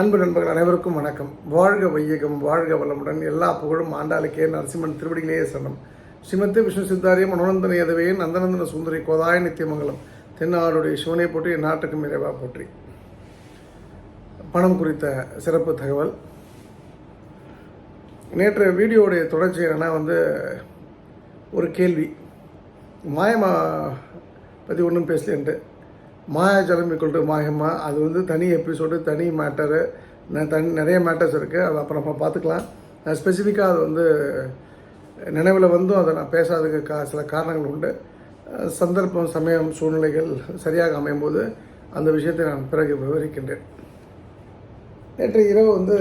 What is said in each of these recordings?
அன்பு நண்பர்கள் அனைவருக்கும் வணக்கம். வாழ்க வையகம் வாழ்க வளமுடன். எல்லா புகழும் ஆண்டாளுக்கே. நரசிம்மன் திருவடிகளே சரணம் ஸ்ரீமத்தி விஷ்ணு சித்தாரியம் மனோநந்தன எதவே நந்தநந்தன சுந்தரி கோதாய நித்தியமங்கலம். தென்னாடுடைய சிவனை போற்றி என் நாட்டுக்கும் இறைவா போற்றி. பணம் குறித்த சிறப்பு தகவல். நேற்று வீடியோடைய தொடர்ச்சி என்னன்னா வந்து ஒரு கேள்வி. மாயமா பற்றி ஒன்றும் பேசலேன்ட்டு மாயாஜலம் இக்குள் மாயம்மா அது வந்து தனி எபிசோடு தனி மேட்டரு தனி நிறைய மேட்டர்ஸ் இருக்குது அது அப்புறம் நம்ம பார்த்துக்கலாம். நான் ஸ்பெசிஃபிக்காக அது வந்து நினைவில் வந்தும் அதை நான் பேசாததுக்கு கா சில காரணங்கள் உண்டு. சந்தர்ப்பம் சமயம் சூழ்நிலைகள் சரியாக அமையும் போது அந்த விஷயத்தை நான் பிறகு விவரிக்கின்றேன். நேற்று இரவு வந்து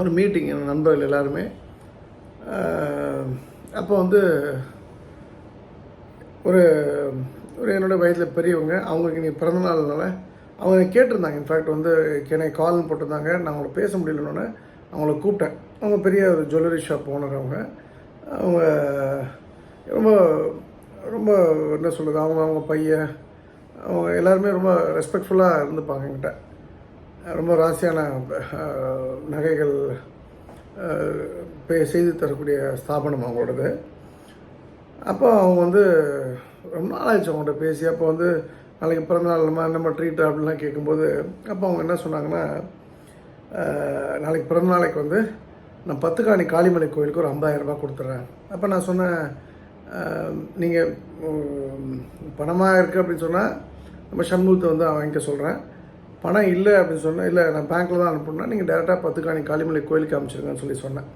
ஒரு மீட்டிங் என் நண்பர்கள் எல்லாருமே அப்போ வந்து ஒரு ஒரு என்னோடய வயதில் பெரியவங்க அவங்களுக்கு நீ பிறந்தநாள்னால அவங்க கேட்டிருந்தாங்க. இன்ஃபேக்ட் வந்து என்னை கால்னு போட்டிருந்தாங்க. நான் அவங்கள பேச முடியலன்னொன்னே அவங்கள கூப்பிட்டேன். அவங்க பெரிய ஒரு ஜுவல்லரி ஷாப் ஓனர் அவங்க. அவங்க ரொம்ப ரொம்ப என்ன சொல்கிறது அவங்க அவங்க பையன் அவங்க எல்லாருமே ரொம்ப ரெஸ்பெக்ட்ஃபுல்லாக இருந்துப்பாங்க என்கிட்ட. ரொம்ப ராசியான நகைகள் பே- செய்து தரக்கூடிய ஸ்தாபனம் அவங்களோடது. அப்போ அவங்க வந்து ரொம்ப நாள் ஆயிடுச்சு அவங்கள்ட்ட பேசி. அப்போ வந்து நாளைக்கு பிறந்தநாள் நம்ம நம்ம ட்ரீட் அப்படிலாம் கேட்கும்போது அப்போ அவங்க என்ன சொன்னாங்கன்னா நாளைக்கு பிறந்த நாளைக்கு வந்து நான் பத்துக்காணி காளிமலை கோயிலுக்கு ஒரு 50000 ரூபாய் கொடுத்துட்றேன் அப்போ நான் சொன்னேன் நீங்கள் பணமாக இருக்குது அப்படின்னு சொன்னால் நம்ம சண்முகத்தை வந்து வாங்கிக்க சொல்கிறேன் பணம் இல்லை அப்படின்னு சொன்னேன். இல்லை நான் பேங்க்கில் தான் அனுப்பணும்னா நீங்கள் டேரெக்டாக பத்துக்காணி காளிமலை கோயிலுக்கு அனுப்பிச்சிருங்கன்னு சொல்லி சொன்னேன்.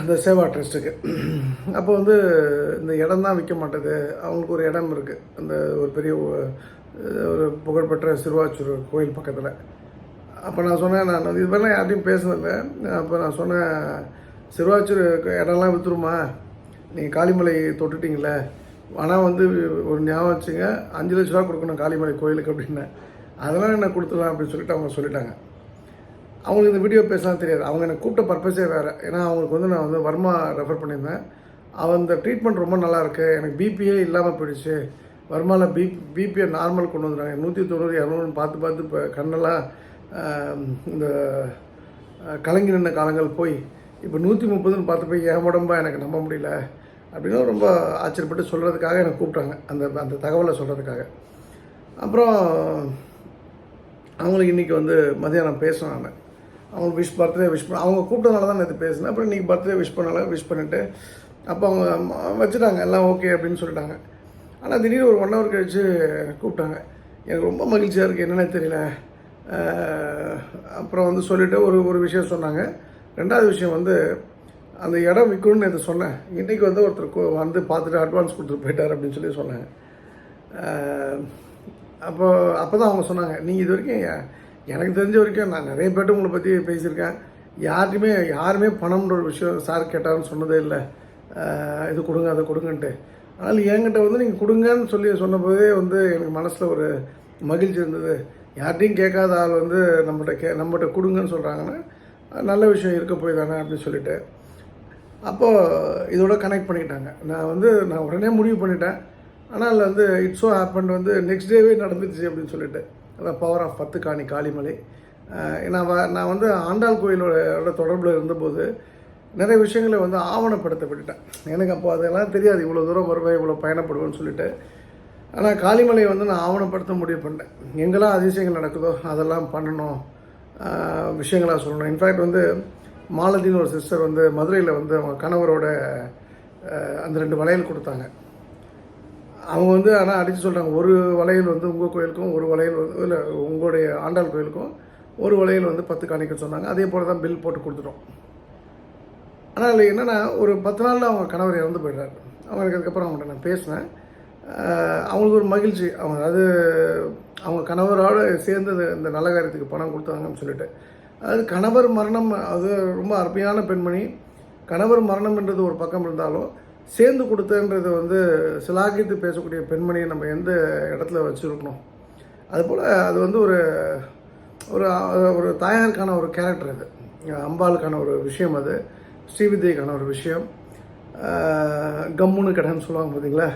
அந்த சேவா ட்ரஸ்ட்டுக்கு. அப்போ வந்து இந்த இடம் தான் விற்க மாட்டேது அவங்களுக்கு ஒரு இடம் இருக்குது அந்த ஒரு பெரிய ஒரு புகழ்பெற்ற சிறுவாச்சூர் கோயில் பக்கத்தில். அப்போ நான் சொன்னேன் நான் இது மாதிரிலாம் யார்ட்டையும் பேசுனதில்லை. அப்போ நான் சொன்னேன் சிறுவாச்சூர் இடம்லாம் விற்றுருமா நீங்கள் காளிமலை தொட்டுட்டிங்களே ஆனால் வந்து ஒரு ஞாபகம் வச்சுங்க அஞ்சு லட்ச ரூபா கொடுக்கணும் காளிமலை கோயிலுக்கு அப்படின்னேன். அதெல்லாம் என்ன கொடுத்துடலாம் அப்படின்னு சொல்லிட்டு அவங்க சொல்லிட்டாங்க. அவங்களுக்கு இந்த வீடியோ பேசலாம் தெரியாது. அவங்க எனக்கு கூப்பிட்ட பர்பஸே வேறு. ஏன்னா அவங்களுக்கு வந்து நான் வந்து வர்மா ரெஃபர் பண்ணியிருந்தேன். அவன் இந்த ட்ரீட்மெண்ட் ரொம்ப நல்லாயிருக்கு எனக்கு பிபியே இல்லாமல் போயிடுச்சு. வர்மாவில் பி பிபியை நார்மல் கொண்டு வந்துடுறாங்க. நூற்றி தொண்ணூறு இரநூறுன்னு பார்த்து பார்த்து இப்போ கண்ணெல்லாம் இந்த கலங்கி நின்ற காலங்கள் போய் இப்போ நூற்றி முப்பதுன்னு பார்த்து போய் என் உடம்பா? எனக்கு நம்ப முடியல. அப்படின்னு ரொம்ப ஆச்சரியப்பட்டு சொல்கிறதுக்காக எனக்கு கூப்பிட்டாங்க. அந்த அந்த தகவலை சொல்கிறதுக்காக அப்புறம் அவங்களுக்கு இன்றைக்கி வந்து மதியானம் பேசினேன் நான். அவங்க விஷ் பர்த்டே விஷ் பண்ண அவங்க கூப்பிட்டனால தான் நேற்று பேசினேன். அப்புறம் இன்றைக்கி பர்த்டே விஷ் பண்ணல விஷ் பண்ணிவிட்டு அப்போ அவங்க வச்சுட்டாங்க எல்லாம் ஓகே அப்படின்னு சொல்லிட்டாங்க. ஆனால் திடீர்னு ஒரு ஒன் ஹவர் கழிச்சு கூப்பிட்டாங்க. எனக்கு ரொம்ப மகிழ்ச்சியாக இருக்குது என்னன்னே தெரியல. அப்புறம் வந்து சொல்லிவிட்டு ஒரு ஒரு விஷயம் சொன்னாங்க. ரெண்டாவது விஷயம் வந்து அந்த இடம் விற்கணும்னு நேற்று சொன்னேன். இன்றைக்கி வந்து ஒருத்தர் வந்து பார்த்துட்டு அட்வான்ஸ் கொடுத்துட்டு போயிட்டார் அப்படின்னு சொல்லி சொன்னாங்க. அப்போ அப்போ தான் அவங்க சொன்னாங்க நீங்கள் இது வரைக்கும் எனக்கு தெரிஞ்ச வரைக்கும் நான் நிறைய பேர்ட்ட உங்களை பற்றி பேசியிருக்கேன். யாருமே யாருமே பணம்ன்ற ஒரு விஷயம் சார் கேட்டாருன்னு சொன்னதே இல்லை. இது கொடுங்க அதை கொடுங்கன்ட்டு. ஆனால் என்கிட்ட வந்து நீங்கள் கொடுங்கன்னு சொல்லி சொன்னபோதே வந்து எனக்கு மனசில் ஒரு மகிழ்ச்சி இருந்தது. யார்ட்டையும் கேட்காத ஆள் வந்து நம்மகிட்ட கே நம்மகிட்ட கொடுங்கன்னு சொல்கிறாங்கன்னா நல்ல விஷயம் இருக்க போய் தானே அப்படின்னு சொல்லிட்டு. அப்போது இதோட கனெக்ட் பண்ணிக்கிட்டாங்க. நான் வந்து நான் உடனே முடிவு பண்ணிட்டேன். ஆனால் வந்து இட்ஸோ ஹேப்பன் வந்து நெக்ஸ்ட் டேவே நடந்துச்சு அப்படின்னு சொல்லிட்டு. அதான் பவர் ஆஃப் பத்து காணி காளிமலை நான் வ- நான் வந்து ஆண்டாள் கோயிலோட தொடர்பில் இருந்தபோது நிறைய விஷயங்களை வந்து ஆவணப்படுத்தப்பட்டுட்டேன். எனக்கு அப்போ அதெல்லாம் தெரியாது. இவ்வளோ தூரம் வருவேன் இவ்வளோ பயணப்படுவேன்னு சொல்லிட்டு. ஆனால் காளிமலையை வந்து நான் ஆவணப்படுத்த முடிவு பண்ணிட்டேன். எங்கெல்லாம் அதிசயங்கள் நடக்குதோ அதெல்லாம் பண்ணணும். விஷயங்களாக சொல்லணும். இன்ஃபேக்ட் வந்து மாலதின்னு ஒரு சிஸ்டர் வந்து மதுரையில் வந்து அவங்க கணவரோட அந்த ரெண்டு வளையல் கொடுத்தாங்க. அவங்க வந்து ஆனால் அடித்து சொல்கிறாங்க ஒரு வளையல் வந்து உங்கள் கோயிலுக்கும் ஒரு வளையல் வந்து இல்லை உங்களுடைய ஆண்டாள் கோயிலுக்கும் ஒரு வளையல் வந்து பத்து காணிக்க சொன்னாங்க. அதே போல் தான் பில் போட்டு கொடுத்துட்டோம். ஆனால் அதில் என்னென்னா ஒரு பத்து நாளில் அவங்க கணவர் இறந்து போயிடுறாரு. அவங்களுக்கு அதுக்கப்புறம் அவங்கள்ட்ட நான் பேசினேன். அவங்களுக்கு ஒரு மகிழ்ச்சி. அவங்க அதாவது அவங்க கணவரோடு சேர்ந்து இந்த- நல்ல காரியத்துக்கு பணம் கொடுத்தாங்கன்னு சொல்லிட்டு. அதாவது கணவர் மரணம் அது ரொம்ப அருமையான பெண்மணி. கணவர் மரணம்ன்றது ஒரு பக்கம் இருந்தாலும் சேர்ந்து கொடுத்தன்றது வந்து சிலாகித்து பேசக்கூடிய பெண்மணியை நம்ம எந்த இடத்துல வச்சுருக்கணும்? அதுபோல் அது வந்து ஒரு ஒரு ஒரு தாயாருக்கான ஒரு கேரக்டர் அது. அம்பாளுக்கான ஒரு விஷயம் அது. ஸ்ரீவித்யக்கான ஒரு விஷயம். கம்முன்னு கடைன்னு சொல்லுவாங்க பார்த்தீங்களா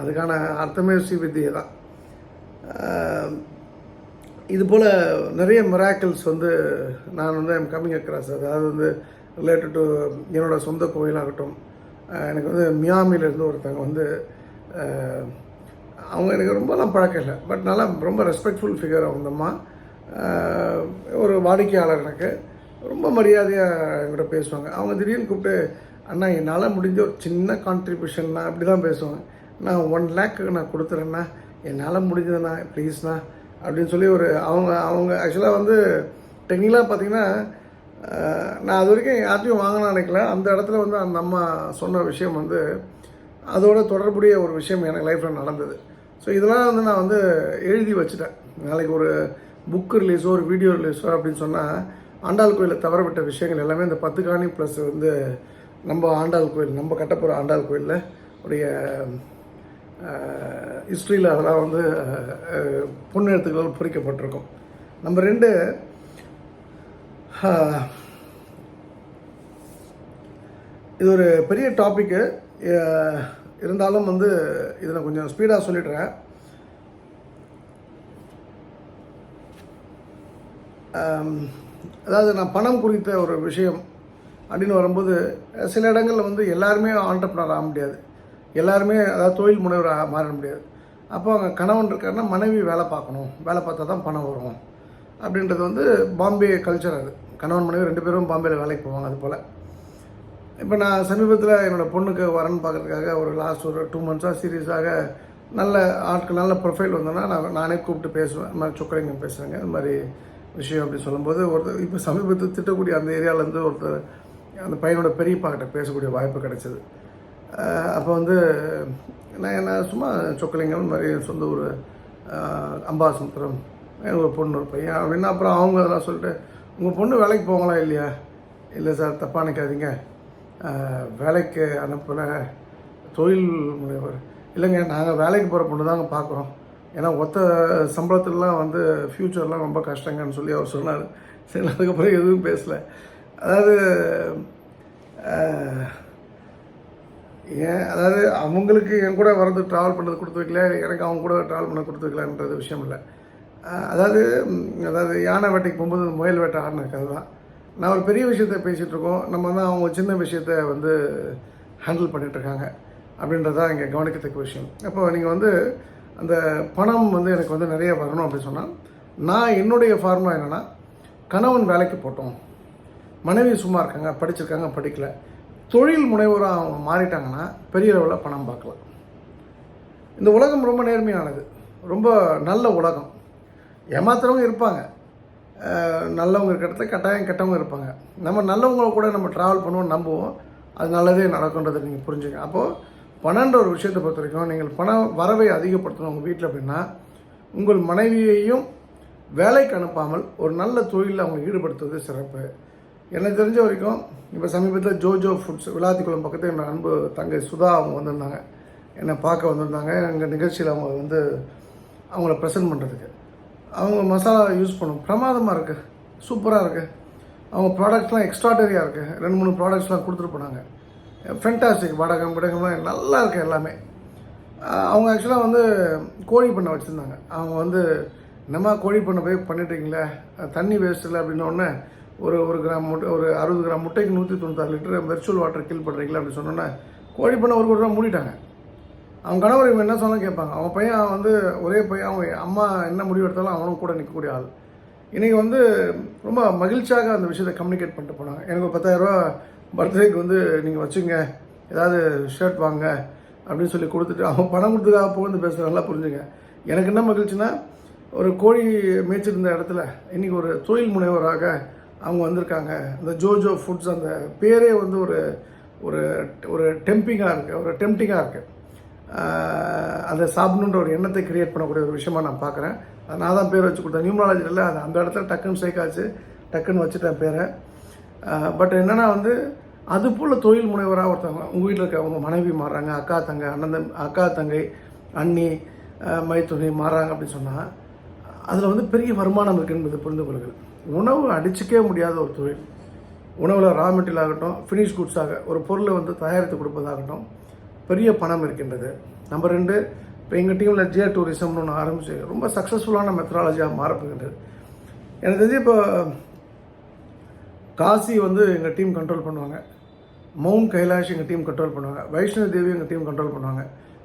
அதுக்கான அர்த்தமே ஸ்ரீவித்யை தான். இது போல் நிறைய மிராக்கிள்ஸ் வந்து நான் வந்து ஐம் கம்மிங் அக்ராஸ் அதாவது வந்து ரிலேட்டட் டு என்னோடய சொந்த கோயிலாகட்டும் எனக்கு வந்து மியாமிலேருந்து இருந்து வந்து அவங்க எனக்கு ரொம்பலாம் பழக்கம் இல்லை. பட் நல்லா ரொம்ப ரெஸ்பெக்ட்ஃபுல் ஃபிகர் அவங்கம்மா ஒரு வாடிக்கையாளர் எனக்கு. ரொம்ப மரியாதையாக என்கிட்ட பேசுவாங்க. அவங்க திடீர்னு கூப்பிட்டு அண்ணா என்னால் முடிஞ்ச ஒரு சின்ன கான்ட்ரிபியூஷன்னா அப்படி தான் பேசுவாங்க. நான் ஒன் லேக்கு நான் கொடுத்துறேன்னா என்னால் முடிஞ்சதுண்ணா. ப்ளீஸ்ண்ணா அப்படின்னு சொல்லி ஒரு அவங்க அவங்க ஆக்சுவலாக வந்து டெக்னிக்கலாக பார்த்தீங்கன்னா நான் அது வரைக்கும் யார்ட்டையும் வாங்கணும்னு நினைக்கல. அந்த இடத்துல வந்து அந்த அம்மா சொன்ன விஷயம் வந்து அதோட தொடர்புடைய ஒரு விஷயம் எனக்கு லைஃப்பில் நடந்தது. ஸோ இதெல்லாம் வந்து நான் வந்து எழுதி வச்சுட்டேன். நாளைக்கு ஒரு புக் ரிலீஸோ ஒரு வீடியோ ரிலீஸோ அப்படின்னு சொன்னால் ஆண்டாள் கோயிலில் தவறவிட்ட விஷயங்கள் எல்லாமே இந்த பத்து காணி ப்ளஸ் வந்து நம்ம ஆண்டாள் கோயில் நம்ம கட்டப்புற ஆண்டாள் கோயிலில் உடைய ஹிஸ்ட்ரியில் அதெல்லாம் வந்து பொண்ணு பொன்னெழுத்துக்களால் பொறிக்கப்பட்டிருக்கும். நம்ம ரெண்டு இது ஒரு பெரிய டாப்பிக்கு இருந்தாலும் வந்து இதில் கொஞ்சம் ஸ்பீடாக சொல்லிடுறேன். அதாவது நான் பணம் குறித்த ஒரு விஷயம் அப்படின்னு வரும்போது சில இடங்களில் வந்து எல்லாருமே ஆண்டர்பனர் ஆக முடியாது. எல்லாருமே அதாவது தொழில் முனைவராக மாற முடியாது. அப்போ அவங்க கணவன் இருக்காருன்னா மனைவி வேலை பார்க்கணும். வேலை பார்த்தா தான் பணம் வரும். அப்படின்றது வந்து பாம்பே கல்ச்சர் அது. கணவன் மனைவி ரெண்டு பேரும் பாம்பேயில் வேலைக்கு போவாங்க அது போல். இப்போ நான் சமீபத்தில் என்னோடய பொண்ணுக்கு வரன் பார்க்கறதுக்காக ஒரு லாஸ்ட் ஒரு டூ மந்த்ஸாக சீரியஸாக நல்ல ஆட்கள் நல்ல ப்ரொஃபைல் வந்தோன்னா நான் நானே கூப்பிட்டு பேசுவேன். இந்த மாதிரி சொக்கலிங்க பேசுகிறேங்க இந்த மாதிரி விஷயம் அப்படி சொல்லும்போது ஒருத்தர் இப்போ சமீபத்தில் திட்டக்கூடிய அந்த ஏரியாவிலேருந்து ஒருத்தர் அந்த பையனோட பெரியப்பா கிட்ட பேசக்கூடிய வாய்ப்பு கிடைச்சிது. அப்போ வந்து நான் என்ன சும்மா சொக்கலிங்கம் மாதிரி சொந்த ஊர் அம்பாசமுத்திரம் ஒரு பொண்ணு ஒரு பையன் அப்படின்னா அப்புறம் அவங்க அதெல்லாம் சொல்லிட்டு உங்கள் பொண்ணு வேலைக்கு போங்களா இல்லையா? இல்லை சார் தப்பாக நினைக்காதீங்க. வேலைக்கு அனுப்பின தொழில் முனைவர். இல்லைங்க நாங்கள் வேலைக்கு போகிற பொண்ணு தாங்க பார்க்குறோம் ஏன்னா ஒத்த சம்பளத்துலலாம் வந்து ஃப்யூச்சர்லாம் ரொம்ப கஷ்டங்கன்னு சொல்லி அவர் சொன்னார். சரி அதுக்கப்புறம் எதுவும் பேசலை. அதாவது ஏன் அதாவது அவங்களுக்கு என் கூட வரது ட்ராவல் பண்ணுறது கொடுத்து வைக்கல எனக்கு அவங்க கூட ட்ராவல் பண்ண கொடுத்து வைக்கலன்றது விஷயம் இல்லை. அதாவது அதாவது யானை வேட்டைக்கு போகும்போது முயல் வேட்டை ஆடின கதை தான் நான் ஒரு பெரிய விஷயத்த பேசிகிட்டு இருக்கோம். நம்ம வந்து அவங்க சின்ன விஷயத்த வந்து ஹேண்டில் பண்ணிகிட்ருக்காங்க அப்படின்றதான் இங்கே கவனிக்கத்தக்க விஷயம். அப்போ நீங்கள் வந்து அந்த பணம் வந்து எனக்கு வந்து நிறைய வரணும் அப்படின்னு சொன்னால் நான் என்னுடைய ஃபார்முலா என்னென்னா கணவன் வேலைக்கு போட்டோம். மனைவி சும்மா இருக்காங்க படிச்சிருக்காங்க படிக்கல. தொழில் முனைவராக அவங்க மாறிட்டாங்கன்னா பெரிய அளவில் பணம் பார்க்கலாம். இந்த உலகம் ரொம்ப நேர்மையானது. ரொம்ப நல்ல உலகம். ஏமாத்துறவங்க இருப்பாங்க. நல்லவங்க இருக்கிறத கட்டாயம் கெட்டவங்க இருப்பாங்க. நம்ம நல்லவங்கள கூட நம்ம ட்ராவல் பண்ணுவோம் நம்புவோம். அது நல்லதே நடக்குன்றதை நீங்கள் புரிஞ்சுங்க. அப்போது பணன்ற ஒரு விஷயத்தை பொறுத்த வரைக்கும் நீங்கள் பண வரவை அதிகப்படுத்தணும் உங்கள் வீட்டில் அப்படின்னா உங்கள் மனைவியையும் வேலைக்கு அனுப்பாமல் ஒரு நல்ல தொழிலில் அவங்க ஈடுபடுத்துவது சிறப்பு. எனக்கு தெரிஞ்ச வரைக்கும் இப்போ சமீபத்தில் ஜோஜோ ஃபுட்ஸ் விளாத்திக்குளம் பக்கத்தில் என்னோட அன்பு தங்கை சுதா அவங்க வந்திருந்தாங்க. என்னை பார்க்க வந்திருந்தாங்க. எங்கள் நிகழ்ச்சியில் அவங்க வந்து அவங்கள ப்ரெசென்ட் பண்ணுறதுக்கு அவங்க மசாலா யூஸ் பண்ணும். பிரமாதமாக இருக்குது சூப்பராக இருக்குது அவங்க ப்ராடக்ட்ஸ்லாம் எக்ஸ்ட்ராடரியாக இருக்குது ரெண்டு மூணு ப்ராடக்ட்ஸ்லாம் கொடுத்துட்டு போனாங்க. ஃபென்டாஸ்டிக் வடகம் விடகம்லாம் நல்லா இருக்குது எல்லாமே. அவங்க ஆக்சுவலாக வந்து கோழி பண்ணை வச்சுருந்தாங்க. அவங்க வந்து என்னம்மா கோழி பண்ணை போய் பண்ணிட்டீங்களே? தண்ணி வேஸ்ட் இல்லை அப்படின்னோடனே ஒரு ஒரு கிராம் முட்டை ஒரு அறுபது கிராம் முட்டைக்கு நூற்றி தொண்ணூத்தாறு லிட்டர் வெர்ச்சுவல் வாட்டர் கில் பண்ணுறீங்களா அப்படின்னு சொன்னோன்னே கோழி பண்ணை ஒரு கோடி ரூபா மூடிட்டாங்க. அவங்க கணவர் இவன் என்ன சொன்னாலும் கேட்பாங்க. அவன் பையன் வந்து ஒரே பையன் அவங்க அம்மா என்ன முடிவு எடுத்தாலும் அவனும் கூட நிற்கக்கூடிய ஆள். இன்றைக்கி வந்து ரொம்ப மகிழ்ச்சியாக அந்த விஷயத்தை கம்யூனிகேட் பண்ணிட்டு போனாங்க. எனக்கு ஒரு பத்தாயிரரூபா பர்த்டேக்கு வந்து நீங்கள் வச்சுங்க. ஏதாவது ஷர்ட் வாங்க அப்படின்னு சொல்லி கொடுத்துட்டு அவன் பணம் கொடுத்ததாக புகழ்ந்து பேசுகிற நல்லா புரிஞ்சுங்க. எனக்கு என்ன மகிழ்ச்சின்னா ஒரு கோழி மேய்ச்சிருந்த இடத்துல இன்றைக்கி ஒரு தொழில் முனைவராக அவங்க வந்திருக்காங்க. அந்த ஜோஜோ ஃபுட்ஸ் அந்த பேரே வந்து ஒரு ஒரு ஒரு டெம்பிங்காக இருக்குது ஒரு டெம்டிங்காக இருக்குது அதை சாப்பிடணுன்ற ஒரு எண்ணத்தை கிரியேட் பண்ணக்கூடிய ஒரு விஷயமா நான் பார்க்குறேன். அது நான் தான் பேர் வச்சு கொடுத்தேன். நியூமராலஜி அது அந்த இடத்துல டக்குன்னு சேர்க்காச்சு டக்குன்னு வச்சுட்டேன் பேரை. பட் என்னென்னா வந்து அது போல் தொழில் முனைவராக ஒருத்தவங்க உங்கள் வீட்டில் இருக்க அவங்க மனைவி மாறுறாங்க அக்கா தங்கை அண்ணன் அக்கா தங்கை அண்ணி ஆஹ் மாறுறாங்க அப்படின்னு சொன்னால் அதில் வந்து பெரிய வருமானம் இருக்குன்றது புரிந்து கொள்ளுங்கள். உணவு அடிச்சுக்கவே முடியாத ஒரு தொழில். உணவில் ரா மெட்டீரியல் ஆகட்டும் ஃபினிஷ் குட்ஸாக ஒரு பொருளை வந்து தயாரித்து கொடுப்பதாகட்டும் பெரிய பணம் இருக்கின்றது. நம்பர் ரெண்டு இப்போ எங்கள் டீமில் ஜே டூரிசம்னு ஒன்று ஆரம்பிச்சு ரொம்ப சக்ஸஸ்ஃபுல்லான மெத்தடாலஜியாக மாறப்போகின்றது எனக்கு தெரிஞ்சு இப்போ காசி வந்து எங்கள் டீம் கண்ட்ரோல் பண்ணுவாங்க. மவுண்ட் கைலாஷ் எங்கள் டீம் கண்ட்ரோல் பண்ணுவாங்க. வைஷ்ணவ தேவி எங்கள் டீம் கண்ட்ரோல் பண்ணுவாங்க.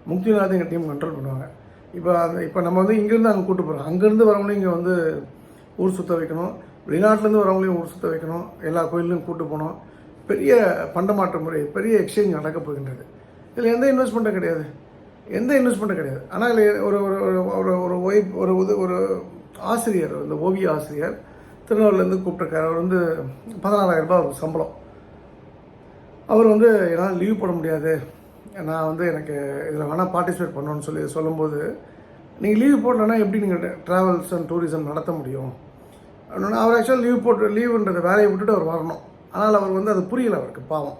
முக்திநாத் எங்கள் டீம் கண்ட்ரோல் பண்ணுவாங்க. இப்போ அந்த இப்போ நம்ம வந்து இங்கேருந்து அங்கே கூட்டு போகிறோம் அங்கேருந்து வரவங்களையும் இங்கே வந்து ஊர் சுற்ற வைக்கணும். வெளிநாட்டிலேருந்து வரவங்களையும் ஊர் சுற்ற வைக்கணும். எல்லா கோயிலையும் கூட்டு போகணும். பெரிய பண்டமாற்ற முறை பெரிய எக்ஸ்சேஞ்ச் நடக்க போகின்றது. இதில் எந்த இன்வெஸ்ட்மெண்ட்டும் கிடையாது. எந்த இன்வெஸ்ட்மெண்ட்டும் கிடையாது. ஆனால் இதில் ஒரு ஒரு ஒரு ஒரு ஒரு ஒய்ஃப் ஒரு உது ஒரு ஆசிரியர் இந்த ஓவிய ஆசிரியர் திருநெல்வேலியிலேருந்து கூப்பிட்டுருக்காரு. அவர் வந்து பதினாறாயிரம் ரூபாய் சம்பளம். அவர் வந்து என்னால் லீவ் போட முடியாது. நான் வந்து எனக்கு இதில் வேணால் பார்ட்டிசிபேட் பண்ணணும்னு சொல்லி சொல்லும்போது நீங்கள் லீவ் போடலன்னா எப்படி நீங்கள் ட்ராவல்ஸ் அண்ட் டூரிசம் நடத்த முடியும்? அப்படின்னா அவர் ஆக்சுவலாக லீவ் போட்டு லீவுன்றத வேலையை விட்டுட்டு அவர் வரணும். ஆனால் அவர் வந்து அது புரியல அவருக்கு பாவம்.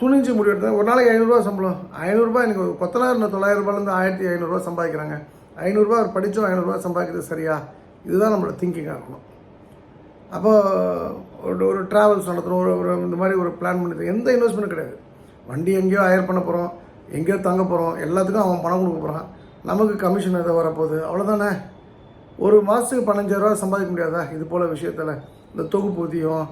துணிஞ்சு முடிவெடுத்தேன் ஒரு நாளைக்கு ஐநூறுரூவா சம்பளம். ஐநூறுரூபா எனக்கு ஒரு பத்தனாயிரம் தொள்ளாயிரம் ஆயிரத்தி ஐநூறுரூவா சம்பாதிக்கிறாங்க. ஐநூறுரூவா அவர் படித்தோம் ஐநூறுரூவா சம்பாதிக்கிறது சரியா? இதுதான் நம்மளோட திங்கிங்காக இருக்கணும். அப்போது ஒரு ஒரு ட்ராவல்ஸ் நடத்தணும் ஒரு ஒரு இந்த மாதிரி ஒரு பிளான் பண்ணி எந்த இன்வெஸ்ட்மெண்ட் கிடையாது. வண்டி எங்கேயோ ஹயர் பண்ண போகிறோம் எங்கேயோ தங்க போகிறோம் எல்லாத்துக்கும் அவன் பணம் கொடுக்க போகிறான் நமக்கு கமிஷன் எதை வரப்போகுது? அவ்வளோதானே ஒரு மாதத்துக்கு பதினஞ்சாயிரரூவா சம்பாதிக்க முடியாதா? இது போல் விஷயத்தில் இந்த தொகுப்பு ஊதியம்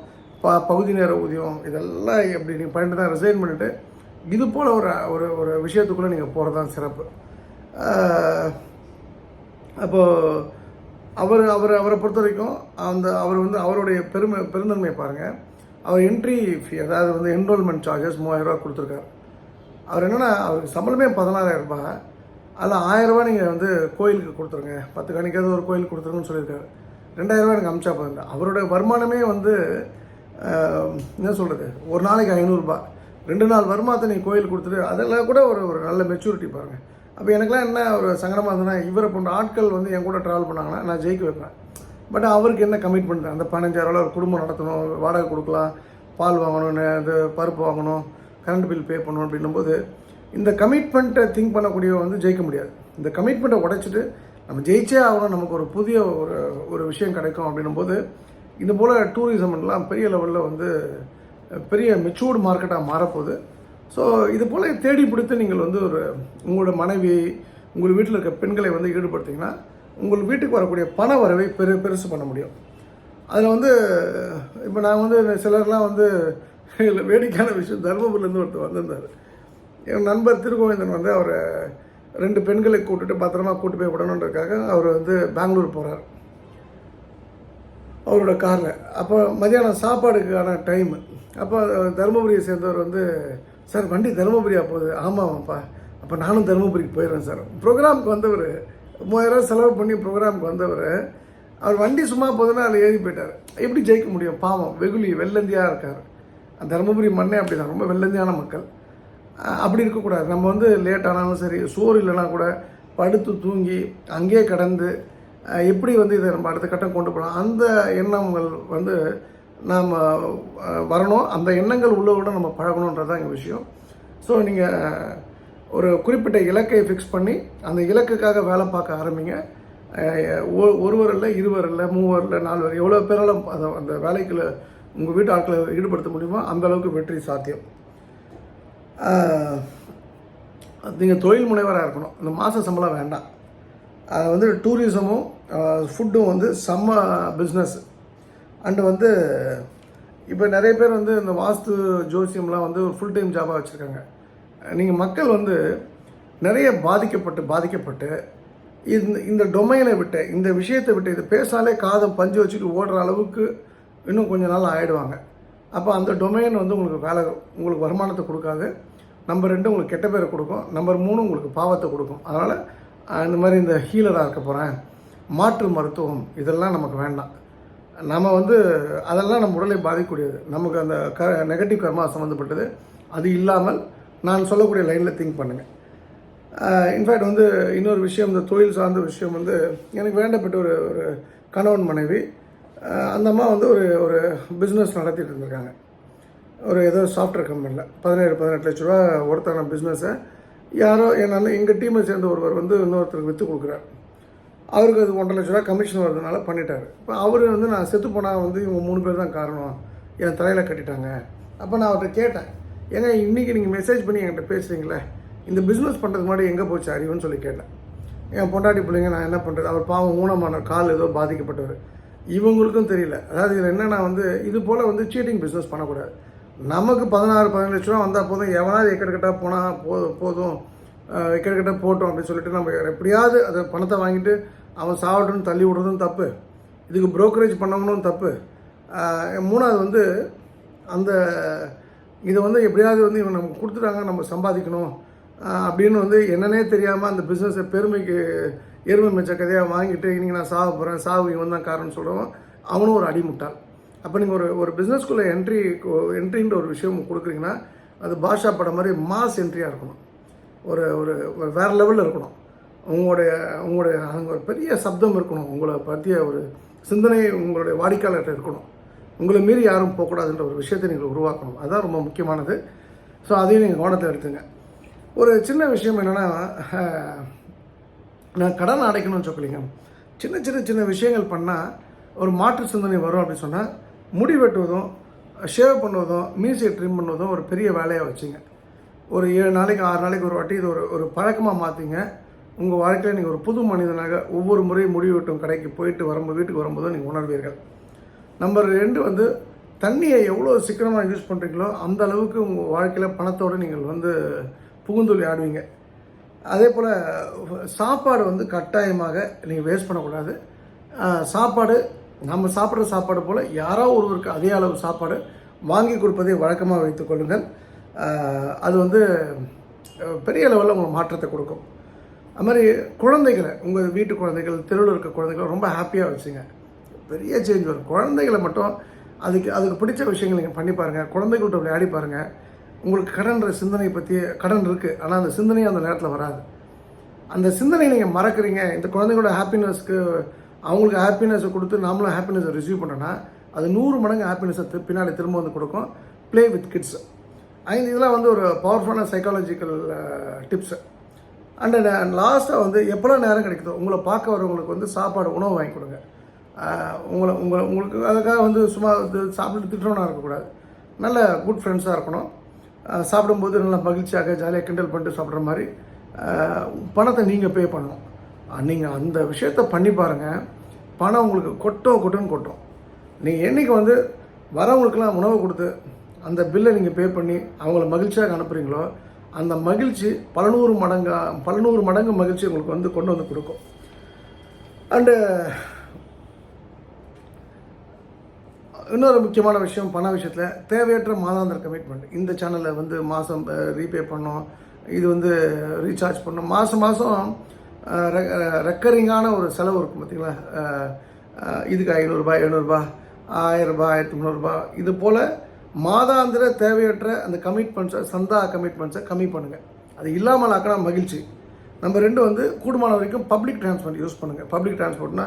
ப பகுதி நேர ஊதியம் இதெல்லாம் எப்படி நீங்கள் பண்ணிட்டு தான் ரிசைன் பண்ணிவிட்டு இது போல் ஒரு ஒரு ஒரு விஷயத்துக்குள்ளே நீங்கள் போகிறது தான் சிறப்பு அப்போது அவர் அவர் அவரை பொறுத்த வரைக்கும் அந்த அவர் வந்து அவருடைய பெருமை பெருந்தன்மையை பாருங்கள் அவர் என்ட்ரி ஃபீ அதாவது வந்து என்ரோல்மெண்ட் சார்ஜஸ் மூவாயிரரூவா கொடுத்துருக்காரு. அவர் என்னென்னா அவருக்கு சம்பளமே பதினாறாயிரம் ரூபாய். அதில் ஆயிரரூபா நீங்கள் வந்து கோயிலுக்கு கொடுத்துருங்க. பத்து கணிக்காவது ஒரு கோயிலுக்கு கொடுத்துருங்கன்னு சொல்லியிருக்காரு. ரெண்டாயிரரூவா எனக்கு அமிச்சா போதுங்க. அவருடைய வருமானமே வந்து என்ன சொல்கிறது ஒரு நாளைக்கு ஐநூறுரூபா ரெண்டு நாள் வருமானத்தை நீங்கள் கோயில் கொடுத்துட்டு அதெல்லாம் கூட ஒரு ஒரு நல்ல மெச்சூரிட்டி பாருங்கள் அப்போ எனக்குலாம் என்ன ஒரு சங்கடமாக இருந்ததுன்னா இவரை போன்ற ஆட்கள் வந்து என் கூட ட்ராவல் பண்ணாங்கன்னா நான் ஜெயிக்க வைப்பேன். பட் அவருக்கு என்ன கமிட்மெண்ட் அந்த பதினஞ்சாயிரம் ஒரு குடும்பம் நடத்தணும் வாடகை கொடுக்கலாம் பால் வாங்கணும் நெ- இது பருப்பு வாங்கணும் கரண்ட் பில் பே பண்ணணும் அப்படின்னும்போது இந்த கமிட்மெண்ட்டை திங்க் பண்ணக்கூடிய வந்து ஜெயிக்க முடியாது. இந்த கமிட்மெண்ட்டை உடைச்சிட்டு நம்ம ஜெயிச்சே ஆகணும் நமக்கு ஒரு புதிய ஒரு ஒரு விஷயம் கிடைக்கும் அப்படின்னும் போது இது போல் டூரிசம்லாம் பெரிய லெவலில் வந்து பெரிய மெச்சூர்டு மார்க்கெட்டாக மாறப்போகுது. ஸோ இது போல் தேடி பிடித்து நீங்கள் வந்து ஒரு உங்களோட மனைவி உங்கள் வீட்டில் இருக்க பெண்களை வந்து ஈடுபடுத்திங்கன்னா உங்கள் வீட்டுக்கு வரக்கூடிய பண வரவை பெரு பெருசு பண்ண முடியும். அதில் வந்து இப்போ நான் வந்து சிலர்லாம் வந்து வேடிக்கையான விஷயம் தருமபுரிலேருந்து ஒருத்தர் வந்திருந்தார். என் நண்பர் திருகோவிந்தன் வந்து அவரை ரெண்டு பெண்களை கூட்டுட்டு பத்திரமா கூட்டு போய் விடணுன்றதுக்காக அவர் வந்து பெங்களூர் போகிறார் அவரோட காரில். அப்போ மதியானம் சாப்பாடுக்கான டைம் அப்போ தருமபுரியை சேர்ந்தவர் வந்து சார் வண்டி தருமபுரியா போகுது. ஆமாம்ப்பா. அப்போ நானும் தருமபுரிக்கு போயிடுறேன் சார். ப்ரோக்ராமுக்கு வந்தவர் மூவாயிரம் செலவு பண்ணி ப்ரோக்ராமுக்கு வந்தவர் அவர் வண்டி சும்மா போதுன்னா அதில் ஏறி போயிட்டார். எப்படி ஜெயிக்க முடியும்? பாவம் வெகுளி வெள்ளந்தியாக இருக்கார். அந்த தருமபுரி மண்ணே அப்படி தான் ரொம்ப வெள்ளந்தியான மக்கள். அப்படி இருக்கக்கூடாது. நம்ம வந்து லேட் ஆனாலும் சரி சோறு இல்லைனா கூட படுத்து தூங்கி அங்கேயே கடந்து எப்படி வந்து இதை நம்ம அடுத்த கட்டம் கொண்டு போகலாம்? அந்த எண்ணங்கள் வந்து நாம் வரணும். அந்த எண்ணங்கள் உள்ளவோட நம்ம பழகணுன்றதான் எங்கள் விஷயம். ஸோ நீங்கள் ஒரு குறிப்பிட்ட இலக்கை ஃபிக்ஸ் பண்ணி அந்த இலக்குக்காக வேலை பார்க்க ஆரம்பிங்க. ஒ- ஒருவர் இல்லை இருவர் இல்லை மூவர் இல்லை நால்வர் எவ்வளோ பேராலும் அதை அந்த வேலைக்குள்ள உங்கள் வீட்டு ஆட்களை ஈடுபடுத்த முடியுமோ? அந்தளவுக்கு வெற்றி சாத்தியம். நீங்கள் தொழில் முனைவராக இருக்கணும். இந்த மாத சம்பளம் வேண்டாம். அது வந்து டூரிசமும் ஃபுட்டும் வந்து செம்ம பிஸ்னஸ் அண்டு வந்து இப்போ நிறைய பேர் வந்து இந்த வாஸ்து ஜோசியம்லாம் வந்து ஒரு ஃபுல் டைம் ஜாபாக வச்சுருக்காங்க. நீங்கள் மக்கள் வந்து நிறைய பாதிக்கப்பட்டு பாதிக்கப்பட்டு இந்த இந்த டொமைனை விட்டு இந்த விஷயத்தை விட்டு இது பேசினாலே காதம் பஞ்சு வச்சுட்டு ஓடுற அளவுக்கு இன்னும் கொஞ்ச நாள் ஆகிடுவாங்க அப்போ அந்த டொமைன் வந்து உங்களுக்கு வேலை உங்களுக்கு வருமானத்தை கொடுக்காது. நம்பர் ரெண்டு உங்களுக்கு கெட்ட பேரை கொடுக்கும். நம்பர் மூணு உங்களுக்கு பாவத்தை கொடுக்கும். அதனால் இந்த மாதிரி இந்த ஹீலராக இருக்க போகிறேன் மாற்று மருத்துவம் இதெல்லாம் நமக்கு வேண்டாம். நம்ம வந்து அதெல்லாம் நம்ம உடலை பாதிக்கக்கூடியது. நமக்கு அந்த க நெகட்டிவ் கர்மா சம்மந்தப்பட்டது அது இல்லாமல் நான் சொல்லக்கூடிய லைனில் திங்க் பண்ணுங்கள் இன்ஃபேக்ட் வந்து இன்னொரு விஷயம் இந்த தொழில் சார்ந்த விஷயம் வந்து எனக்கு வேண்டப்பட்ட ஒரு ஒரு கணவன் மனைவி அந்த அம்மா வந்து ஒரு ஒரு பிஸ்னஸ் நடத்திட்டு இருந்திருக்காங்க. ஒரு ஏதோ சாஃப்ட்வேர் கம்பெனியில் பதினேழு பதினெட்டு லட்ச ரூபா ஒருத்தான பிஸ்னஸை யாரோ என்னன்னு எங்கள் டீமை சேர்ந்த ஒருவர் வந்து இன்னொருத்தருக்கு விற்று கொடுக்குறாரு. அவருக்கு அது ஒன்றரை லட்ச ரூபா கமிஷன் வர்றதுனால பண்ணிட்டார். இப்போ அவர் வந்து நான் செத்து போனால் வந்து இவங்க மூணு பேர் தான் காரணம். என் தலையில் கட்டிட்டாங்க. அப்போ நான் அவர்கிட்ட கேட்டேன். ஏங்க இன்றைக்கி நீங்கள் மெசேஜ் பண்ணி என்கிட்ட பேசுகிறீங்களே இந்த பிஸ்னஸ் பண்ணுறதுக்கு முன்னாடி எங்கே போச்சு அறிவுன்னு சொல்லி கேட்டேன். என் பொண்டாட்டி பிள்ளைங்க நான் என்ன பண்ணுறது அவர் பாவம் ஊனமான கால் ஏதோ பாதிக்கப்பட்டவர். இவங்களுக்கும் தெரியல. அதாவது இதில் என்னென்னா வந்து இது போல் வந்து சீட்டிங் பிஸ்னஸ் பண்ணக்கூடாது. நமக்கு பதினாறு பதினஞ்சு லட்ச ரூபா வந்தால் போதும். எவனாவது எக்கடுக்கட்டாக போனால் போதும் போதும். எக்கடுக்கட்டாக போட்டோம் அப்படின்னு சொல்லிட்டு நம்ம எப்படியாவது அதை பணத்தை வாங்கிட்டு அவன் சாவட்டுன்னு தள்ளி விடுறதும் தப்பு. இதுக்கு ப்ரோக்கரேஜ் பண்ணவனும் தப்பு. மூணாவது வந்து அந்த இதை வந்து எப்படியாவது வந்து இவன் நமக்கு கொடுத்துட்டாங்க நம்ம சம்பாதிக்கணும். அப்படின்னு வந்து என்னன்னே தெரியாமல் அந்த பிஸ்னஸை பெருமைக்கு எருமை மிச்ச கதையாக வாங்கிட்டு இன்றைக்கி நான் சாக போகிறேன் சாவு இவன் தான் காரணம்னு சொல்கிறவன் அவனும் ஒரு அடிமுட்டாள். அப்போ நீங்கள் ஒரு ஒரு பிஸ்னஸ்குள்ளே என்ட்ரி என்ட்ரின்ற ஒரு விஷயம் கொடுக்குறீங்கன்னா அது பாஷா படம் மாதிரி மாஸ் என்ட்ரியாக இருக்கணும். ஒரு ஒரு வேற வேறு லெவலில் இருக்கணும். உங்களுடைய உங்களுடைய அங்கே ஒரு பெரிய சப்தம் இருக்கணும். உங்களை பற்றிய ஒரு சிந்தனை உங்களுடைய வாடிக்கையாளர்கிட்ட இருக்கணும். உங்களை மீறி யாரும் போகக்கூடாதுன்ற ஒரு விஷயத்தை நீங்கள் உருவாக்கணும். அதுதான் ரொம்ப முக்கியமானது. ஸோ அதையும் நீங்கள் கவனத்தில் எடுத்துங்க. ஒரு சின்ன விஷயம் என்னென்னா நான் கடன் அடைக்கணும்னு சொல்லலைங்க சின்ன சின்ன சின்ன விஷயங்கள் பண்ணால் ஒரு மாற்று சிந்தனை வரும் அப்படின்னு சொன்னால் முடி வெட்டுவதும் ஷேவ் பண்ணுவதும் மீசையை ட்ரிம் பண்ணுவதும் ஒரு பெரிய வேலையாக வச்சுங்க. ஒரு ஏழு நாளைக்கு ஆறு நாளைக்கு ஒரு வாட்டி இது ஒரு ஒரு பழக்கமாக மாற்றிங்க உங்கள் வாழ்க்கையில் நீங்கள் ஒரு புது மனிதனாக ஒவ்வொரு முறையும் முடிவெட்டும் கடைக்கு போயிட்டு வரும்போது வீட்டுக்கு வரும்போது நீங்கள் உணர்வீர்கள். நம்பர் ரெண்டு வந்து தண்ணியை எவ்வளோ சிக்கனமாக யூஸ் பண்ணுறீங்களோ அந்த அளவுக்கு உங்கள் வாழ்க்கையில் பணத்தோடு நீங்கள் வந்து புகுந்துள்ளி ஆடுவீங்க. அதே போல் சாப்பாடு வந்து கட்டாயமாக நீங்கள் வேஸ்ட் பண்ணக்கூடாது. சாப்பாடு நம்ம சாப்பிட்ற சாப்பாடு போல் யாரோ ஒருவருக்கு அதே அளவு சாப்பாடு வாங்கி கொடுப்பதை வழக்கமாக வைத்துக் கொள்ளுங்கள். அது வந்து பெரிய லெவலில் உங்களுக்கு மாற்றத்தை கொடுக்கும். அது மாதிரி குழந்தைகளை உங்கள் வீட்டு குழந்தைகள் தெருவில் இருக்க குழந்தைகளை ரொம்ப ஹாப்பியாக வச்சுங்க. பெரிய சேஞ்ச் வரும். குழந்தைகளை மட்டும் அதுக்கு அதுக்கு பிடிச்ச விஷயங்கள் நீங்கள் பண்ணி பாருங்கள் குழந்தைகள்கிட்ட விளையாடி பாருங்கள் உங்களுக்கு கடன்ற சிந்தனை பற்றி கடன் இருக்குது ஆனால் அந்த சிந்தனையும் அந்த நேரத்தில் வராது. அந்த சிந்தனை நீங்கள் மறக்கிறீங்க. இந்த குழந்தைங்களோட ஹாப்பினஸ்க்கு அவங்களுக்கு ஹாப்பினஸை கொடுத்து நாமளும் ஹாப்பினஸை ரிசீவ் பண்ணோன்னா அது நூறு மடங்கு ஹாப்பினஸை பின்னாடி திரும்ப வந்து கொடுக்கும். ப்ளே வித் கிட்ஸ் ஐந்து இதெல்லாம் வந்து ஒரு பவர்ஃபுல்லான சைக்காலஜிக்கல் டிப்ஸு அண்ட் லாஸ்ட்டாக வந்து எப்போல்லாம் நேரம் கிடைக்குதோ உங்களை பார்க்க வரவங்களுக்கு வந்து சாப்பாடு உணவு வாங்கி கொடுங்க. உங்களை உங்களை உங்களுக்கு அதுக்காக வந்து சும்மா இது சாப்பிட்டு திட்டணும்னா இருக்கக்கூடாது. நல்ல குட் ஃப்ரெண்ட்ஸாக இருக்கணும். சாப்பிடும்போது நல்லா மகிழ்ச்சியாக ஜாலியாக கிண்டல் பண்ணிட்டு சாப்பிட்ற மாதிரி பணத்தை நீங்கள் பே பண்ணணும். நீங்கள் அந்த விஷயத்த பண்ணி பாருங்கள் பணம் உங்களுக்கு கொட்டும் கொட்டுன்னு கொட்டும். நீங்கள் என்றைக்கு வந்து வரவங்களுக்கெல்லாம் உணவு கொடுத்து அந்த பில்லை நீங்கள் பே பண்ணி அவங்கள மகிழ்ச்சியாக அனுப்புகிறீங்களோ அந்த மகிழ்ச்சி பல நூறு மடங்கா பல நூறு மடங்கு மகிழ்ச்சி உங்களுக்கு வந்து கொண்டு வந்து கொடுக்கும். அண்டு இன்னொரு முக்கியமான விஷயம் பண விஷயத்தில் தேவையற்ற மாதாந்திர கமிட்மெண்ட் இந்த சேனலில் வந்து மாதம் ரீபே பண்ணோம். இது வந்து ரீசார்ஜ் பண்ணோம். மாதம் மாதம் ரெக்கரிங்கான ஒரு செலவு இருக்கும் பார்த்தீங்களா இதுக்கு ஐநூறுரூபா எழுநூறுபா ஆயிரரூபா ஆயிரத்தி முந்நூறுபா இது போல் மாதாந்திர தேவையற்ற அந்த கமிட்மெண்ட்ஸை சந்தா கமிட்மெண்ட்ஸை கம்மி பண்ணுங்கள் அது இல்லாமல் ஆக்கினா மகிழ்ச்சி. நம்பர் ரெண்டு வந்து கூடுமான வரைக்கும் பப்ளிக் டிரான்ஸ்போர்ட் யூஸ் பண்ணுங்கள் public டிரான்ஸ்போர்ட்னா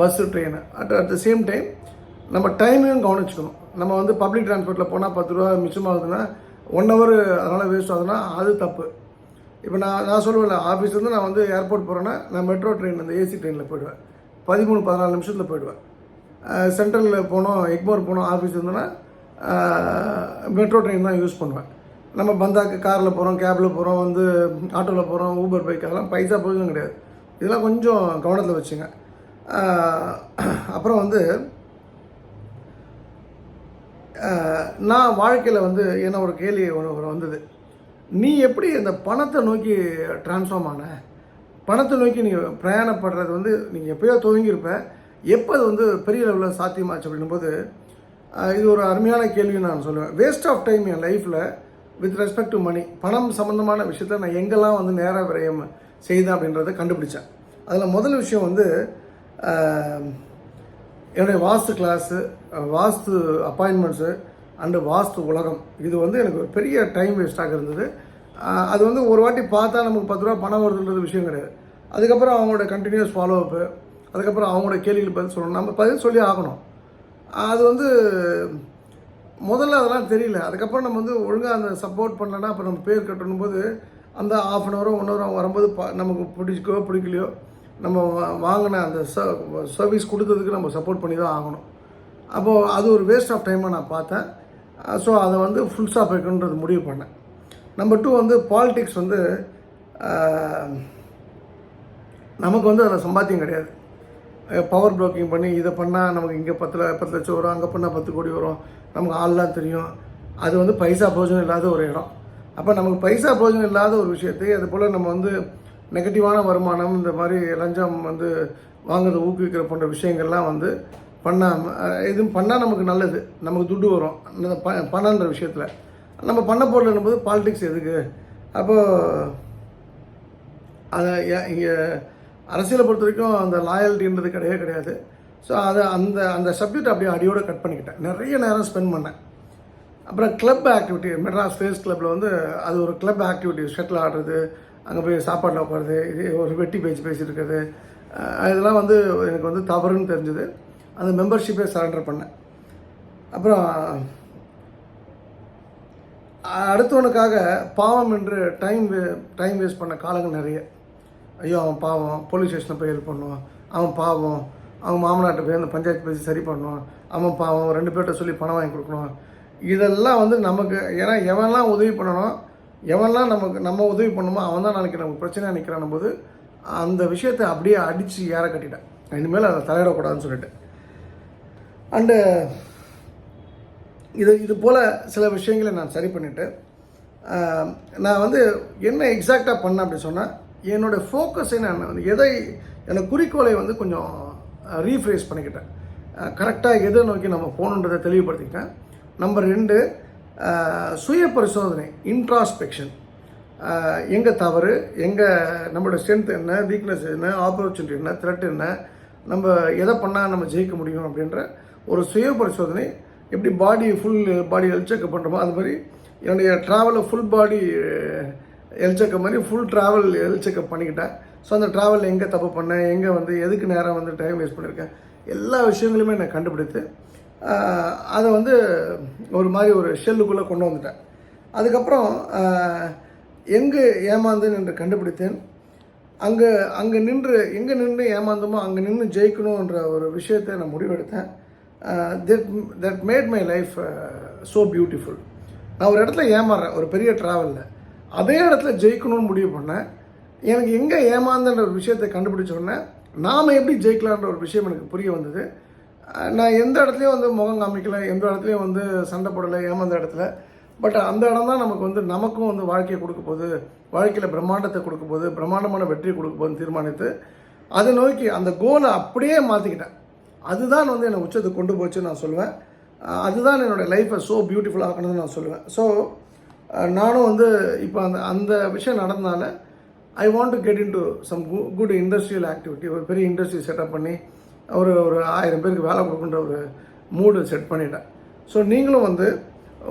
bus train at at the same time நம்ம டைமையும் கவனிச்சுக்கணும். நம்ம வந்து பப்ளிக் டிரான்ஸ்போர்ட்டில் போனால் பத்து ரூபா மிச்சமாகுதுன்னா ஒன் ஹவர் அதனால் வேஸ்ட் ஆகுதுன்னா அது தப்பு. இப்போ நான் நான் சொல்லுவேன் ஆஃபீஸ்லேருந்து நான் வந்து ஏர்போர்ட் போகிறேன்னா நான் மெட்ரோ ட்ரெயின் அந்த ஏசி ட்ரெயினில் போயிடுவேன். பதிமூணு பதினாலு நிமிஷத்தில் போயிடுவேன். சென்ட்ரலில் போனோம் எக்மோர் போனோம் ஆஃபீஸ் இருந்தோன்னா மெட்ரோ ட்ரெயின் தான் யூஸ் பண்ணுவேன். நம்ம பந்தாக்கு காரில் போகிறோம் கேபில் போகிறோம் வந்து ஆட்டோவில் போகிறோம் ஊபர் பைக் அதெல்லாம் பைசா போதும் கிடையாது. இதெல்லாம் கொஞ்சம் கவனத்தில் வச்சுங்க. அப்புறம் வந்து நான் வாழ்க்கையில் வந்து என்ன ஒரு கேள்வி ஒன்று வந்தது. நீ எப்படி இந்த பணத்தை நோக்கி ட்ரான்ஸ்ஃபார்ம் ஆன? பணத்தை நோக்கி நீங்கள் பிரயாணப்படுறது வந்து நீங்கள் எப்போயோ துவங்கியிருப்ப. எப்போ அது வந்து பெரிய லெவலில் சாத்தியமாச்சு அப்படின்னும் போது இது ஒரு அருமையான கேள்வி நான் சொல்லுவேன். வேஸ்ட் ஆஃப் டைம் என் லைஃப்பில் வித் ரெஸ்பெக்ட் டு மணி பணம் சம்மந்தமான விஷயத்த நான் எங்கெல்லாம் வந்து நேராக விரயம் செய்தேன் அப்படின்றத கண்டுபிடிச்சேன். அதில் முதல் விஷயம் வந்து என்னுடைய vastu class vastu appointments and vastu உலகம். இது வந்து எனக்கு ஒரு பெரிய டைம் வேஸ்ட்டாக இருந்தது. அது வந்து ஒரு வாட்டி பார்த்தா நமக்கு பத்து ரூபா பணம் வருதுன்றது விஷயம் கிடையாது. அதுக்கப்புறம் அவங்களோட கண்டினியூஸ் ஃபாலோ அப்பு அதுக்கப்புறம் அவங்களோட கேள்விகள் பதில் சொல்லணும். நம்ம பதில் சொல்லி ஆகணும். அது வந்து முதல்ல அதெல்லாம் தெரியல. அதுக்கப்புறம் நம்ம வந்து ஒழுங்காக அந்த சப்போர்ட் பண்ணலன்னா அப்போ நம்ம பேர் கட்டணும் போது அந்த ஆஃப் அன் ஹவரோ ஒன் ஹவரோ வரும்போது ப நமக்கு பிடிச்சிக்கோ பிடிக்கலையோ நம்ம வாங்கின அந்த சர்வீஸ் கொடுத்ததுக்கு நம்ம சப்போர்ட் பண்ணி தான் ஆகணும். அப்போது அது ஒரு வேஸ்ட் ஆஃப் டைமாக நான் பார்த்தேன். ஸோ அதை வந்து ஃபுல் ஸ்டாப் வைக்கணுன்றது முடிவு பண்ணேன். நம்பர் டூ வந்து பாலிடிக்ஸ் வந்து நமக்கு வந்து அதில் சம்பாத்தியம் கிடையாது. பவர் ப்ரோக்கிங் பண்ணி இதை பண்ணால் நமக்கு இங்கே பத்து பத்து லட்சம் வரும் அங்கே பண்ணால் பத்து கோடி வரும். நமக்கு ஆள்லாம் தெரியும். அது வந்து பைசா பிரயோஜனம் இல்லாத ஒரு இடம். அப்போ நமக்கு பைசா பிரயோஜனம் இல்லாத ஒரு விஷயத்தை அது போல் நம்ம வந்து நெகட்டிவான வருமானம் இந்த மாதிரி லஞ்சம் வந்து வாங்குறதை ஊக்குவிக்கிற போன்ற விஷயங்கள்லாம் வந்து பண்ணாமல் எதுவும் பண்ணால் நமக்கு நல்லது. நமக்கு துட்டு வரும். அந்த ப பணன்ற விஷயத்தில். நம்ம பண்ண போடலன்னும் போது பாலிடிக்ஸ் எதுக்கு? அப்போது அதை இங்கே அரசியலை பொறுத்த வரைக்கும் அந்த லாயல்ட்டின்றது கிடையவே கிடையாது. ஸோ அதை அந்த அந்த சப்ஜெக்ட் அப்படியே அடியோடு கட் பண்ணிக்கிட்டேன். நிறைய நேரம் ஸ்பெண்ட் பண்ணேன். அப்புறம் கிளப் ஆக்டிவிட்டி மெட்ராஸ் ஸ்பேஸ் கிளப்பில் வந்து அது ஒரு கிளப் ஆக்டிவிட்டி ஷட்டில் ஆடுறது அங்கே போய் சாப்பாட்டில் உட்காருது இது ஒரு வெட்டி பேச்சு பேசியிருக்கிறது இருக்கிறது இதெல்லாம் வந்து எனக்கு வந்து தவறுன்னு தெரிஞ்சுது. அந்த மெம்பர்ஷிப்பே சரண்டர் பண்ணேன். அப்புறம் அடுத்தவனுக்காக பாவம் என்று டைம் டைம் வேஸ்ட் பண்ண காலங்கள் நிறைய. ஐயோ அவன் பாவம். போலீஸ் ஸ்டேஷனில் போய் ஹெல்ப் பண்ணுவான். அவன் பாவம். அவன் மாமனாட்ட போய் அந்த பஞ்சாயத்து பேசி சரி பண்ணுவான். அவன் பாவம். ரெண்டு பேர்கிட்ட சொல்லி பணம் வாங்கி கொடுக்கணும். இதெல்லாம் வந்து நமக்கு ஏன்னா எவன்லாம் உதவி பண்ணணும் எவன்லாம் நமக்கு நம்ம உதவி பண்ணுமோ அவன் தான் நாளைக்கு நமக்கு பிரச்சனையாக நிற்கிறான் போது அந்த விஷயத்தை அப்படியே அடித்து ஏற கட்டிட்டேன். இனிமேல் அதை தலையிடக்கூடாதுன்னு சொல்லிட்டு. அண்டு இது இது போல் சில விஷயங்களை நான் சரி பண்ணிவிட்டு நான் வந்து என்ன எக்ஸாக்டாக பண்ணேன் அப்படி சொன்னால் என்னோடய ஃபோக்கஸ் நான் வந்து எதை என்னோட குறிக்கோளை வந்து கொஞ்சம் ரீஃப்ரேஸ் பண்ணிக்கிட்டேன். கரெக்டாக எதை நோக்கி நம்ம போகணுன்றதை தெளிவுபடுத்திக்கிட்டேன். நம்பர் ரெண்டு சுய பரிசோதனை இன்ட்ராஸ்பெக்ஷன் எங்கே தவறு எங்கே நம்மளோட ஸ்ட்ரென்த் என்ன வீக்னஸ் என்ன ஆப்பர்ச்சுனிட்டி என்ன த்ரெட் என்ன நம்ம எதை பண்ணால் நம்ம ஜெயிக்க முடியும் அப்படின்ற ஒரு சுய பரிசோதனை எப்படி body full body health checkup பண்ணுறோமோ அது மாதிரி என்னுடைய ட்ராவலை ஃபுல் பாடி ஹெல்த் செக்அப் மாதிரி ஃபுல் ட்ராவல் ஹெல்த் செக்கப் பண்ணிக்கிட்டேன். ஸோ அந்த ட்ராவலில் எங்கே தப்பு பண்ணேன்? எங்கே வந்து எதுக்கு நேரம் வந்து டைம் வேஸ்ட் பண்ணியிருக்கேன் எல்லா விஷயங்களுமே நான் கண்டுபிடித்து அதை வந்து ஒரு மாதிரி ஒரு ஷெல்லுக்குள்ளே கொண்டு வந்துட்டேன். அதுக்கப்புறம் எங்கே ஏமாந்தேன் என்று கண்டுபிடித்தேன். அங்கே அங்கே நின்று எங்கே நின்று ஏமாந்தோமோ அங்கே நின்று ஜெயிக்கணுன்ற ஒரு விஷயத்தை நான் முடிவெடுத்தேன். That that made my life so beautiful நான் ஒரு இடத்துல ஏமாறுறேன் ஒரு பெரிய ட்ராவலில் அதே இடத்துல ஜெயிக்கணும்னு முடிவு பண்ணேன் எனக்கு எங்கே ஏமாந்தன்ற ஒரு விஷயத்தை கண்டுபிடிச்சோடனே நாம் எப்படி ஜெயிக்கலான்ற ஒரு விஷயம் எனக்கு புரிய வந்தது. நான் எந்த இடத்துலையும் வந்து முகம் காமிக்கலை எந்த இடத்துலையும் வந்து சண்டை போடலை ஏமாந்த இடத்துல. பட் அந்த இடம் தான் நமக்கு வந்து நமக்கும் வந்து வாழ்க்கையை கொடுக்க போகுது வாழ்க்கையில் பிரம்மாண்டத்தை கொடுக்க போகுது பிரம்மாண்டமான வெற்றியை கொடுக்க போகுதுன்னு தீர்மானித்து அதை நோக்கி அந்த கோலை அப்படியே மாற்றிக்கிட்டேன் அதுதான் வந்து என்னை உச்சத்துக்கு கொண்டு போச்சுன்னு நான் சொல்லுவேன். அதுதான் என்னோடய லைஃப்பை ஸோ பியூட்டிஃபுல் ஆக்கணும்னு நான் சொல்லுவேன். ஸோ நானும் வந்து இப்போ அந்த அந்த விஷயம் நடந்தனால I want to get into some good industrial activity ஒரு பெரிய இண்டஸ்ட்ரி செட்டப் பண்ணி ஒரு ஒரு ஆயிரம் பேருக்கு வேலை கொடுக்குன்ற ஒரு மூடு செட் பண்ணிட்டேன். ஸோ நீங்களும் வந்து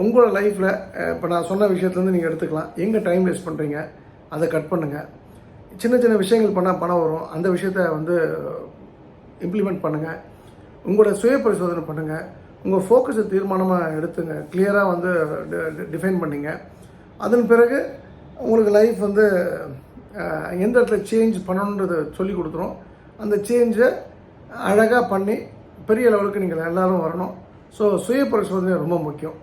உங்களோட லைஃப்பில் இப்போ நான் சொன்ன விஷயத்துலேருந்து நீங்கள் எடுத்துக்கலாம். எங்கே டைம் வேஸ்ட் பண்ணுறீங்க அதை கட் பண்ணுங்கள் சின்ன சின்ன விஷயங்கள் பண்ணால் பணம் வரும். அந்த விஷயத்த வந்து இம்ப்ளிமெண்ட் பண்ணுங்கள் உங்களோட சுய பரிசோதனை பண்ணுங்கள் உங்கள் ஃபோக்கஸை தீர்மானமாக எடுத்துங்க. கிளியராக வந்து டிஃபைன் பண்ணிங்க. அதன் பிறகு உங்களுக்கு லைஃப் வந்து எந்த இடத்துல சேஞ்ச் பண்ணணுன்றதை சொல்லி கொடுத்துரும். அந்த சேஞ்சை அழகாக பண்ணி பெரிய லெவலுக்கு நீங்கள் எல்லோரும் வரணும். ஸோ சுய பரிசோதனை ரொம்ப முக்கியம்.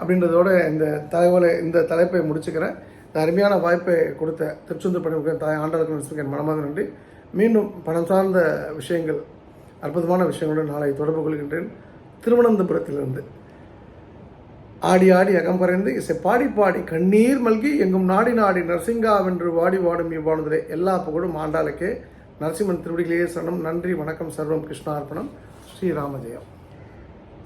அப்படின்றதோட இந்த தகவலை இந்த தலைப்பை முடிச்சுக்கிறேன். இந்த அருமையான வாய்ப்பை கொடுத்த திருச்செந்தூர் பணிமுக தாய் ஆண்டாளுக்கு என் மனமாக நன்றி. மீண்டும் பணம் சார்ந்த விஷயங்கள் அற்புதமான விஷயங்களுடன் நாளை தொடர்பு கொள்கின்றேன். திருவனந்தபுரத்திலிருந்து. ஆடி ஆடி அகம்பறைந்து இசை பாடி பாடி கண்ணீர் மல்கி எங்கும் நாடி நாடி நரசிங்காவென்று வாடி வாடும் இவ்வாணுதலே எல்லா புகழும் ஆண்டாளுக்கே. நரசிம்மன் திருவடிகளே சரணம். நன்றி வணக்கம் சர்வம் கிருஷ்ணார்ப்பணம். ஸ்ரீராமஜெயம்.